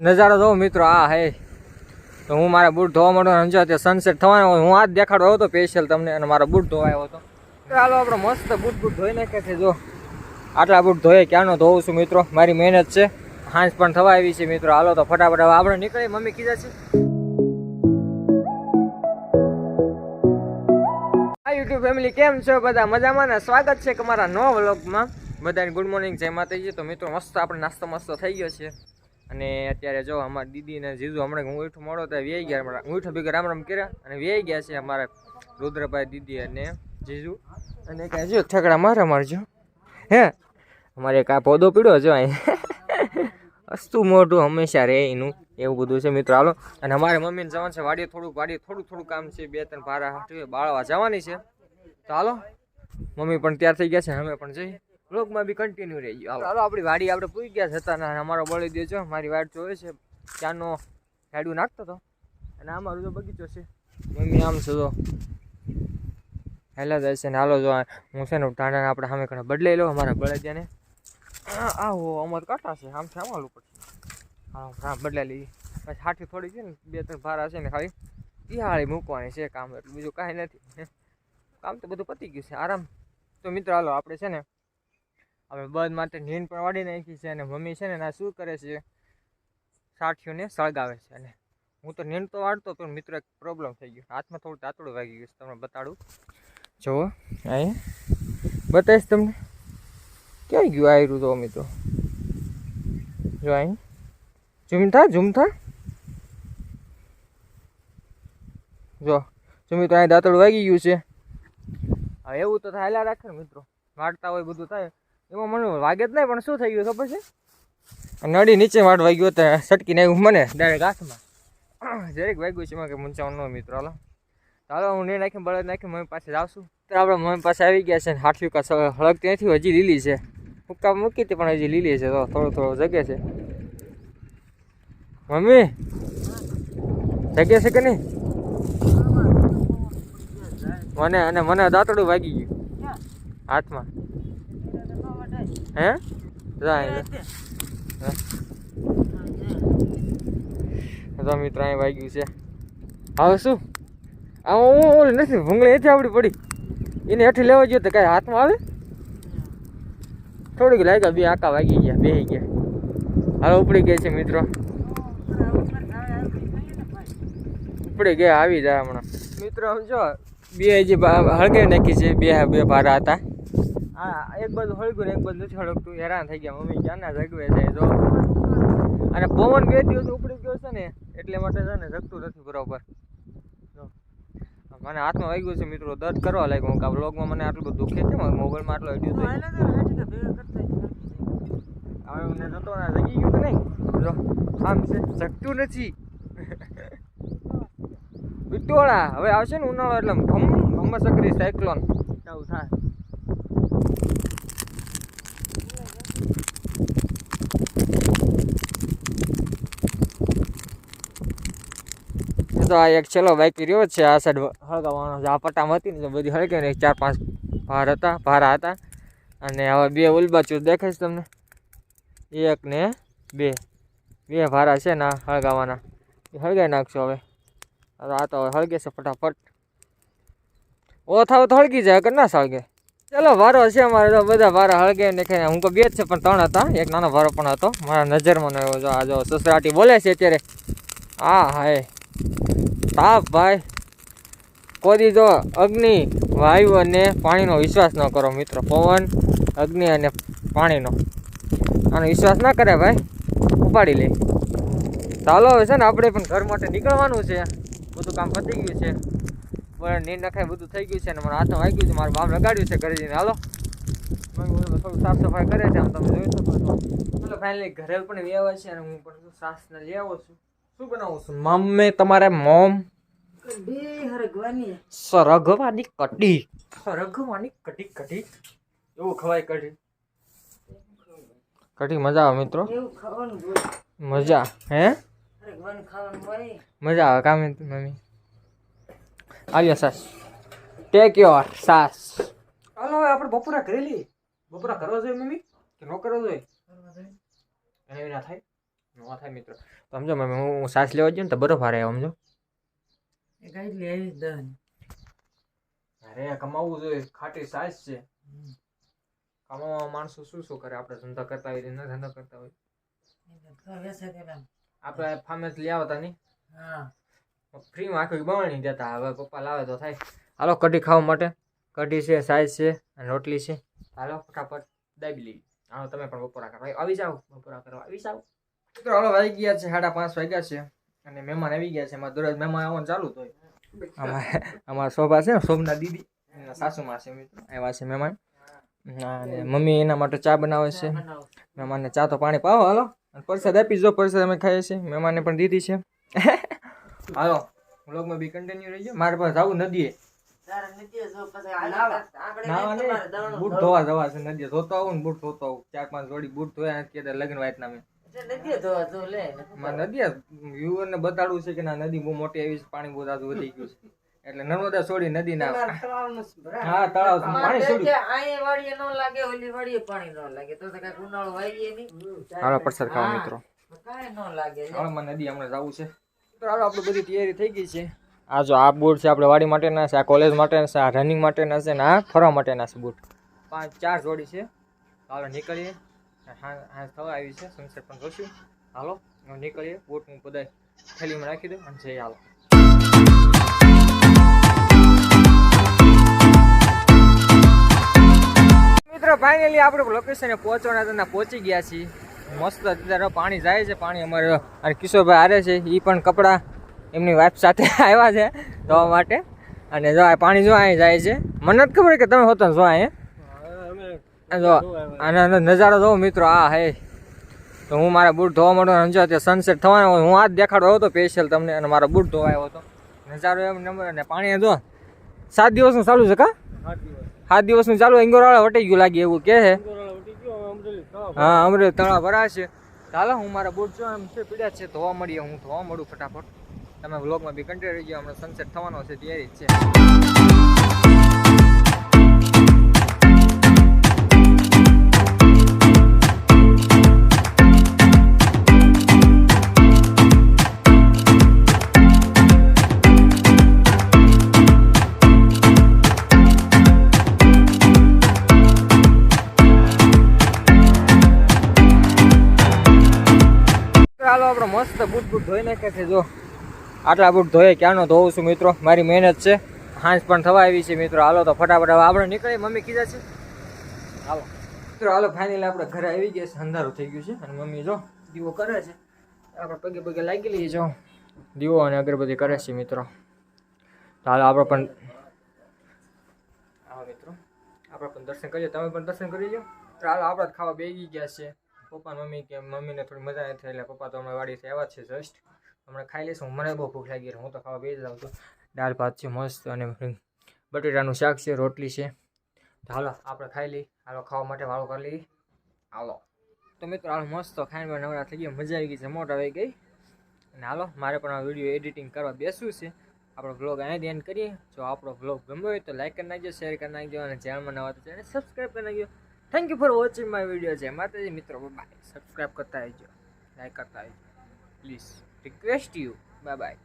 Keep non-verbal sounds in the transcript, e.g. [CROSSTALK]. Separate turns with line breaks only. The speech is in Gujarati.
નજારો જોઉં મિત્રો, આ હે. તો હું મારા બૂટ ધોવા માટે સમજો તે સનસેટ થવાનો હું જ દેખાડો હતો સ્પેશિયલ તમને અને મારો બૂટ ધોવાયો હતો. ચાલો આપણે મસ્ત બૂટ બૂટ ધોઈ નાખે છે, જો. આટલા બૂટ ધોઈએ ક્યાંનો ધોઉં છું મિત્રો? મારી મહેનત છે. હાંસ પણ થવા આવી છે મિત્રો, હાલો તો ફટાફટ હવે આપણે નીકળીએ, મમ્મી કીધા છે. હા યુટ્યુબ ફેમિલી કેમ છો બધા? મજામાં ને? સ્વાગત છે કે મારા નવા વ્લોગમાં બધાને ગુડ મોર્નિંગ જય માતાજી. તો મિત્રો, મસ્ત આપણે નાસ્તો મસ્તો થઈ ગયો છે. અને અત્યારે જો અમારા દીદી અને જીજુ હમણાં હું ઉઠું મળો ત્યાં વ્યાઈ ગયા હમણાં. ઉઠો ભેગા રામ રામ કર્યા અને વ્યાઈ ગયા છે અમારા રુદ્રભાઈ દીદી અને જીજુ. અને કહે, જો, ઠકડા મારા મારજો. હે, અમારે કાંઈ પોદો પીડ્યો જો અહીં. [LAUGHS] અસ્તુ મોઢું હંમેશા રહે એનું, એવું બધું છે. મિત્રો, હાલો. અને અમારે મમ્મીને જવાનું છે, વાડીએ થોડુંક, વાડીએ થોડું થોડું કામ છે. બે ત્રણ ભારા હાટવી બાળવા જવાની છે. તો હાલો. મમ્મી પણ તૈયાર થઈ ગયા છે, અમે પણ જઈએ બ્લોગમાં બી કન્ટિન્યુ રહી ગયો હાલો આપણી વાડી આપણે પૂરી ગયા હતા ને અમારો બળી દેજો મારી વાડ જોવે છે. ત્યાંનો હેડું નાખતો હતો અને અમારું તો બગીચો છે. મમ્મી આમ છો તો હેલા જાય છે, ને હાલો જો હું છે ને ટાણાને આપણે સામે ઘણા બદલાઈ લો અમારા બળદિયાને. આવો અમાર કાંટા છે, આમ છે. આમાં પડશે હા બદલાઈ લઈએ. પછી હાથી થોડી છે ને, બે ત્રણ ભારા છે ને ખાલી. તિહાળી મૂકવાની છે કામ, એટલું બીજું કાંઈ નથી. કામ તો બધું પતી ગયું છે, આરામ. તો મિત્રો, હાલો, આપણે છે ને આપણે બધ માટે નીંદ પણ વાળી નાખી છે અને મમ્મી છે ને ના શું કરે છે? સાઠીઓને સળગાવે છે અને હું તો નીંદ તો વાળતો પણ મિત્રો એક પ્રોબ્લેમ થઈ ગયો. હાથમાં થોડું તાતડું વાગી ગયું તમને બતાડું. જુઓ, અહીં બતાવીશ તમને. ક્યાં ગયું આયરું તો મિત્રો જો અહીં. ઝૂમથા ઝૂમથા જો જો મિત્રો અહીં દાંતડું વાગી ગયું છે. હવે એવું તો થાય રાખે ને મિત્રો. વાળતા હોય, બધું થાય. એમાં મને વાગે જ નહીં પણ શું થઈ ગયું ખબર છે? નડી નીચે વાટ વાગ્યો તો સટકીને આવ્યું મને ડાયરેક્ટ હાથમાં. [CLEARS THROAT] જરેક વાગ્યું છે એમાં કે મૂંચાવાનું ન મિત્રો. હાલો. ચાલો હું નહીં નાખી બળદ નાખી મમ્મી પાસે જાવશું તો આપણે મમ્મી પાસે આવી ગયા છે ને હાથવી કા હળગ ત્યાંથી હજી લીલી છે. હુક્કા મૂકી હતી પણ હજી લીલી છે. તો થોડો થોડો જગે છે. મમ્મી જગે છે કે નહીં? મને અને મને દાંતડું વાગી ગયું. હાથમાં. હે? જાય તો મિત્રો અહીં વાગ્યું છે. હવે શું? આ હું ઓલી નથી, ભૂંગળી એથી આવડી પડી. એને હેઠી લેવા જોઈએ તો કાંઈ હાથમાં આવે? થોડીક લાગ્યા, બે આકા વાગી ગયા બેહી ગયા. હાલ, ઉપડી ગઈ છે મિત્રો. ઉપડી ગયા, આવી જાય હમણાં. મિત્રો સમજો બે હજી હળગે નાખી છે, બે બે ભારા હતા. હા એક બાજુ હળગ્યું ને એક બાજુ નથી હળગતું. હેરાન થઈ ગયા મમ્મી ક્યાંના જગવે છે? જો. અને પવન બે દિવસ ઉપડી ગયો છે ને એટલે માટે છે ને જગતું નથી બરોબર. જો. મને હાથમાં વાગ્યું છે મિત્રો દર્દ કરવા લાગ્યો કે આ વ્લોગમાં મને આટલું બધું દુખે છે? મોબાઈલમાં આટલો હતું હવે મને નતો ના જગી ગયું કે નહીં? જો આમ છે. જગતું નથી. વિટોળા હવે આવશે ને ઉનાળો એટલે ભમ ભમ સકરી સાયક્લોન એવું થાય તો આ એક છેલ્લો બાઇક રહ્યો છે, આ સાઈડ હળગાવવાનો આ પટ્ટામાં હતી ને બધી હળગી ને ચાર પાંચ ભાર હતા, ભારા હતા. અને હવે બે ઉલબાચુર દેખાય છે તમને. એક ને બે. બે ભારા છે ને હળગાવાના. એ હળગાવી નાખશો હવે. આ તો હવે હળગે છે ફટાફટ. ઓ, થાવ તો હળગી જાય કે ના સળગે ચાલો, વારો છે અમારે તો બધા વારા હળગે ને ખે હું તો બે જ છે, પણ ત્રણ હતા. એક નાનો વારો પણ હતો. મારા નજરમાં આ જો સસરાટી બોલે છે અત્યારે. હા હાય. તાપ ભાઈ. કોઈ જો અગ્નિ વાયુ અને પાણીનો વિશ્વાસ ન કરો મિત્રો. પવન, અગ્નિ અને પાણીનો. આનો વિશ્વાસ ના કરે ભાઈ. ઉપાડી લે. ચાલો, હવે છે ને આપણે પણ ઘર માટે નીકળવાનું છે. બધું કામ પતી ગયું છે. પણ નીર નખાય બધું થઈ ગયું છે અને મારા હાથમાં વાગ્યું છે. મારું બાપ લગાડ્યું છે ઘરે જઈને. હાલો. થોડું સાફ સફાઈ કરે છે. આમ તમે જોઈ શકો છો ચાલો ફાઇનલી ઘરે પણ વ્યવહાર છે અને હું પણ શ્વાસને લઈ આવું છું. શું બનાવું છું? મમ્મી તમારે મોમ. સરગવાની કટી સરગવાની કટી કટી એવું ખવાય કઢી? કઢી મજા આવે મિત્રો. મજા. હે? મજા આવે કામ મમ્મી. આવ્યો સાસ. ટેક યોર સાસ. હાલો હવે આપણે બપોરા કરેલી બપોરા કરવા જોઈએ મમ્મી? કે ન કરવા જોઈએ? એને ના થાય? ન થાય મિત્રો. તો સમજો મમ્મી હું સાસ લેવા જઉં ને તો બરફ હારે સમજો.
એ કાંઈ લેવી જ દહન.
અરે કમાવવું જોઈએ ખાટી સાસ છે. કમાવા માણસો શું શું કરે? આપણે ધંધા કરતા હોય ન ધંધા કરતા હોય? આપણે ફાર્મે લઈ આવતા નહીં?
હા.
ફ્રીમાં આખી બવાણી જતા હવે પપ્પા લાવે તો થાય. હાલો કઢી ખાવા માટે. કઢી છે સાઈઝ છે અને રોટલી છે. હાલો ફટાફટ દાબી લઈ હાલો તમે પણ બપોરા કરવા. આવી જાઓ બપોરા કરવા. આવી જાઓ. મિત્રો હવે વાગી ગયા છે, સાડા પાંચ વાગ્યા છે અને મહેમાન આવી ગયા છે. એમાં દરરોજ મહેમાન આવવાનું ચાલુ તો અમારા શોભા છે, શોભના દીદી એના સાસુમાં છે આવ્યા છે મહેમાન. અને મમ્મી એના માટે ચા બનાવે છે. મહેમાનને ચા તો પાણી પાવો, હાલો. પ્રસાદ આપી જો પ્રસાદ અમે ખાઈએ છીએ. મહેમાનને પણ દીધી છે. [LAUGHS] હાલો, વ્લોગમાં બી કન્ટિન્યુ રહી ગયો મારે પાસે જવું નદીએ. બૂટ
ધોવા
જવા છે નદીએ. ધોતો આવું ને બૂટ ધોતો આવું. ચાર પાંચ જોડી બૂટ ધોયા કે લગ્ન વાયત નામે મારે નદીએ બતાડવું છે કે ના નદી બહુ મોટી આવી છે પાણી બહુ દાદુ વધી ગયું છે. એટલે નર્મદા છોડી નદી ના. હા તળાવ. પાણી
છોડી
છોડ્યું.
વાડીએ ન લાગે ઓલી વાડીએ પાણી ન લાગે. તો તો કાંઈક ઉનાળો વાઈએ નહીં.
હાલો પ્રસાદ ખાવા મિત્રો.
કાંઈ ન લાગે
હાલો મને નદી હમણાં જવું છે. તો હાલો આપણે બધી તૈયારી થઈ ગઈ છે. આ જો આ બૂટ છે આપણે વાડી માટેના છે આ કોલેજ માટેના છે આ રનિંગ માટેના છે ને આ ફરવા માટેના છે બૂટ. પાંચ ચાર જોડી છે. હાલો નીકળીએ. હા હા થવા આવી છે સનસેટ પણ જોશું. હાલો નીકળીએ બોટ હું બધા થેલીમાં રાખી દઉં અને જઈએ હાલો. મિત્રો ફાઇનલી આપણે લોકેશને પહોંચવાના હતા પહોંચી ગયા છીએ. મસ્ત અત્યારે પાણી જાય છે, પાણી અમારે અને કિશોરભાઈ આવે છે એ પણ કપડાં એમની વાઈફ સાથે [LAUGHS] આવ્યા છે, ધોવા માટે. અને જો પાણી જો અહીં જાય છે, મને નથી ખબર કે તમે હોતો જો અહીંયા. જો નજારો જોઉં મિત્રો, આ હે. તો હું મારા બૂટ ધોવા માંડો અને તે સનસેટ થવાનો હું આજ દેખાડો હતો સ્પેશિયલ તમને, અને મારા બૂટ ધોવા આવ્યો હતો. નજારો એમ નંબર અને પાણી જો, સાત દિવસનું ચાલુ છે કા? સાત દિવસનું ચાલુ અંગોરાળા વટી ગયું લાગે એવું કે છે હા, અમરેલી તળાવ ભરાશે. ચાલો હું મારા બૂટ જો એમ છે, પીડ્યા છે, ધોવા મળીએ હું ધોવા મળું ફટાફટ. તમે વ્લોગમાં બી કન્ટિન્યુ રહી ગયો હમણાં સનસેટ થવાનો છે, તૈયારી જ છે. ચાલો આપણો મસ્ત બૂટ બૂટ ધોઈ નાખે છે, જો. આટલા બૂટ ધોઈએ ક્યાંનો ધોવું છું મિત્રો? મારી મહેનત છે. હાંસ પણ થવા આવી છે મિત્રો. હાલો તો ફટાફટ હવે આપણે નીકળીએ. મમ્મી કીધા છે. હાલો. મિત્રો, હાલો ફાઇનલી આપણે ઘરે આવી ગયા છે. અંધારું થઈ ગયું છે. અને મમ્મી જો, દીવો કરે છે. આપણે પગે પગે લાગી લઈએ, જો. દીવો અને અગરબત્તી કરે છે મિત્રો. હાલો, આપણે પણ હા, મિત્રો. આપણે પણ દર્શન કરીએ. તમે પણ દર્શન કરી લો હાલો, આપણે ખાવા બેગી ગયા છે. પપ્પા, મમ્મી કે મમ્મીને થોડી મજા નથી એટલે પપ્પા તો હમણાં વાડીથી આવ્યા છે જસ્ટ હમણાં ખાઈ લઈશું. મને બહુ ભૂખ લાગી હું તો ખાવા બેસી જાઉં છું. દાળ, ભાત છે, મસ્ત અને બટેટાનું શાક છે, રોટલી છે. હાલો, આપણે ખાઈ લઈ હાલો, ખાવા માટે વાળો કરી લઈ હાલો. તો મિત્રો, હાલો, મસ્ત ખાઈને નવરા થઈ ગયા. મજા આવી ગઈ છે. મોટા આવી ગઈ. અને હાલો, મારે પણ આ વીડિયો એડિટિંગ કરવા બેસવું છે. આપણો વ્લોગ અહીંયા એન્ડ કરીએ. જો આપણો વ્લોગ ગમ્યો હોય તો લાઇક કરી નાખજો શેર કરી નાખજો અને ચેનલમાં નવા તો ચેનલ સબસ્ક્રાઈબ કરી નાખજો. Thank you for watching my video છે માતાજી. મિત્રો બાય સબસ્ક્રાઈબ કરતા આવજો લાઈક કરતા આવજો please request you bye bye